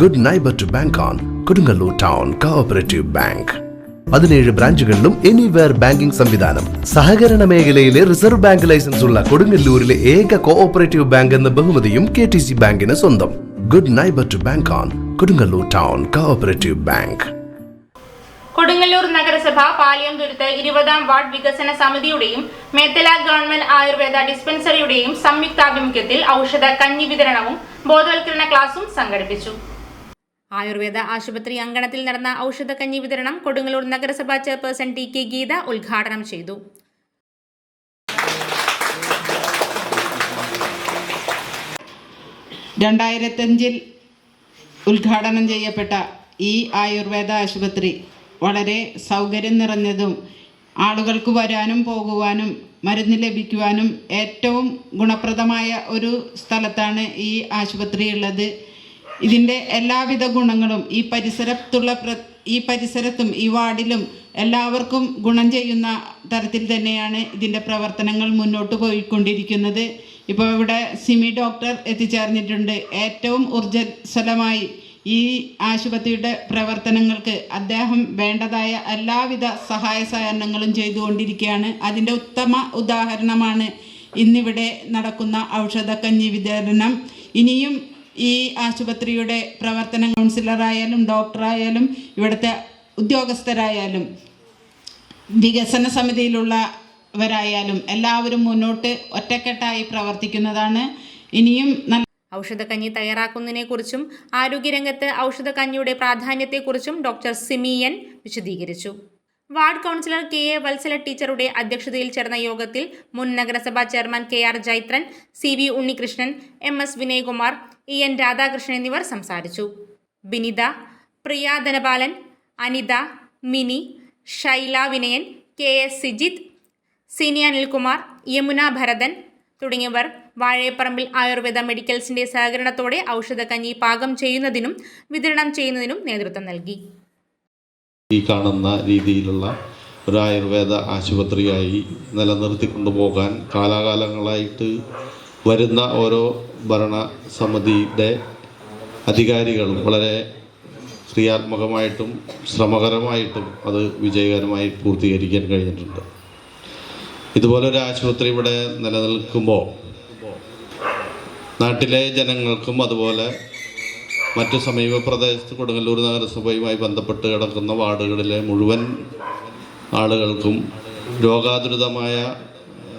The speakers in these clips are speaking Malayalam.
Good neighbour to bank on Kodungallur town cooperative bank പതിനേഴ് ബ്രാഞ്ചുകളിലും എനിവെയർ ബാങ്കിംഗ് സംവിധാനം സഹകരണ മേഖലയിലെ റിസർവ് ബാങ്ക് ലൈസൻസ് ഉള്ള കൊടുങ്ങല്ലൂരിലെ ഏക കോഓപ്പറേറ്റീവ് ബാങ്ക് എന്ന ബഹുമതിയും കെ ടി സി ബാങ്കിന് സ്വന്തം good neighbour to bank on Kodungallur town cooperative bank Kodungallur നഗരസഭ പാലിയംതുരുത്ത് ഇരുപതാം വാർഡ് വികസന സമിതിയുടെയും മേത്തല ഗവൺമെന്റ് ആയുർവേദ ഡിസ്പെൻസറിയുടെയും സംയുക്താഭിമുഖ്യത്തിൽ ഔഷധ കഞ്ഞി വിതരണവും ബോധവൽക്കരണ ക്ലാസും സംഘടിപ്പിച്ചു ആയുർവേദ ആശുപത്രി അങ്കണത്തിൽ നടന്ന ഔഷധക്കഞ്ഞി വിതരണം കൊടുങ്ങല്ലൂർ നഗരസഭാ ചെയർപേഴ്സൺ ടി കെ ഗീത ഉദ്ഘാടനം ചെയ്തു രണ്ടായിരത്തഞ്ചിൽ ഉദ്ഘാടനം ചെയ്യപ്പെട്ട ഈ ആയുർവേദ ആശുപത്രി വളരെ സൗകര്യം നിറഞ്ഞതും ആളുകൾക്ക് വരാനും പോകുവാനും മരുന്ന് ലഭിക്കുവാനും ഏറ്റവും ഗുണപ്രദമായ ഒരു സ്ഥലത്താണ് ഈ ആശുപത്രി ഉള്ളത് ഇതിൻ്റെ എല്ലാവിധ ഗുണങ്ങളും ഈ പരിസരത്തുള്ള ഈ പരിസരത്തും ഈ വാർഡിലും എല്ലാവർക്കും ഗുണം ചെയ്യുന്ന തരത്തിൽ തന്നെയാണ് ഇതിൻ്റെ പ്രവർത്തനങ്ങൾ മുന്നോട്ട് പോയിക്കൊണ്ടിരിക്കുന്നത് ഇപ്പോൾ ഇവിടെ സിമി ഡോക്ടർ എത്തിച്ചേർന്നിട്ടുണ്ട് ഏറ്റവും ഊർജ്ജസ്വലമായി ഈ ആശുപത്രിയുടെ പ്രവർത്തനങ്ങൾക്ക് അദ്ദേഹം വേണ്ടതായ എല്ലാവിധ സഹായ സഹകരണങ്ങളും ചെയ്തുകൊണ്ടിരിക്കുകയാണ് അതിൻ്റെ ഉത്തമ ഉദാഹരണമാണ് ഇന്നിവിടെ നടക്കുന്ന ഔഷധക്കഞ്ഞി വിതരണം ഇനിയും ഈ ആശുപത്രിയുടെ പ്രവർത്തന കൗൺസിലറായാലും ഡോക്ടറായാലും ഇവിടുത്തെ ഉദ്യോഗസ്ഥരായാലും വികസന സമിതിയിലുള്ളവരായാലും എല്ലാവരും മുന്നോട്ട് ഒറ്റക്കെട്ടായി പ്രവർത്തിക്കുന്നതാണ് ഇനിയും നല്ല ഔഷധക്കഞ്ഞി തയ്യാറാക്കുന്നതിനെക്കുറിച്ചും ആരോഗ്യരംഗത്ത് ഔഷധക്കഞ്ഞിയുടെ പ്രാധാന്യത്തെക്കുറിച്ചും ഡോക്ടർ സിമിയൻ വിശദീകരിച്ചു ward councillor K A Vatsala ടീച്ചറുടെ അധ്യക്ഷതയിൽ ചേർന്ന യോഗത്തിൽ മുൻ നഗരസഭാ chairman K R Jaithran C V Unnikrishnan M S Vinayakumar E N Radhakrishnan എന്നിവർ സംസാരിച്ചു ബിനിത പ്രിയ ധനപാലൻ അനിത മിനി ഷൈല വിനയൻ കെ എസ് സിജിത്ത് സിനി അനിൽകുമാർ യമുന ഭരതൻ തുടങ്ങിയവർ വാഴയപ്പറമ്പിൽ ആയുർവേദ മെഡിക്കൽസിന്റെ സഹകരണത്തോടെ ഔഷധക്കഞ്ഞി പാകം ചെയ്യുന്നതിനും വിതരണം ചെയ്യുന്നതിനും നേതൃത്വം നൽകി ഈ കാണുന്ന രീതിയിലുള്ള ഒരു ആയുർവേദ ആശുപത്രിയായി നിലനിർത്തിക്കൊണ്ടു പോകാൻ കാലാകാലങ്ങളായിട്ട് വരുന്ന ഓരോ ഭരണ അധികാരികളും വളരെ ക്രിയാത്മകമായിട്ടും ശ്രമകരമായിട്ടും അത് വിജയകരമായി പൂർത്തീകരിക്കാൻ കഴിഞ്ഞിട്ടുണ്ട് ഇതുപോലൊരു ആശുപത്രി ഇവിടെ നിലനിൽക്കുമ്പോൾ നാട്ടിലെ ജനങ്ങൾക്കും അതുപോലെ മറ്റ് സമീപ പ്രദേശത്ത് കൊടുങ്ങല്ലൂർ നഗരസഭയുമായി ബന്ധപ്പെട്ട് കിടക്കുന്ന വാർഡുകളിലെ മുഴുവൻ ആളുകൾക്കും രോഗാതുരിതമായ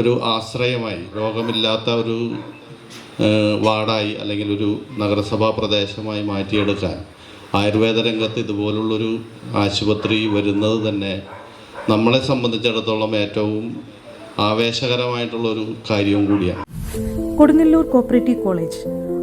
ഒരു ആശ്രയമായി രോഗമില്ലാത്ത ഒരു വാർഡായി അല്ലെങ്കിൽ ഒരു നഗരസഭാ പ്രദേശമായി മാറ്റിയെടുക്കാൻ ആയുർവേദ രംഗത്ത് ഇതുപോലുള്ളൊരു ആശുപത്രി വരുന്നത് തന്നെ നമ്മളെ സംബന്ധിച്ചിടത്തോളം ഏറ്റവും ആവേശകരമായിട്ടുള്ളൊരു കാര്യവും കൂടിയാണ് കൊടുങ്ങല്ലൂർ കോപ്പറേറ്റീവ് കോളേജ്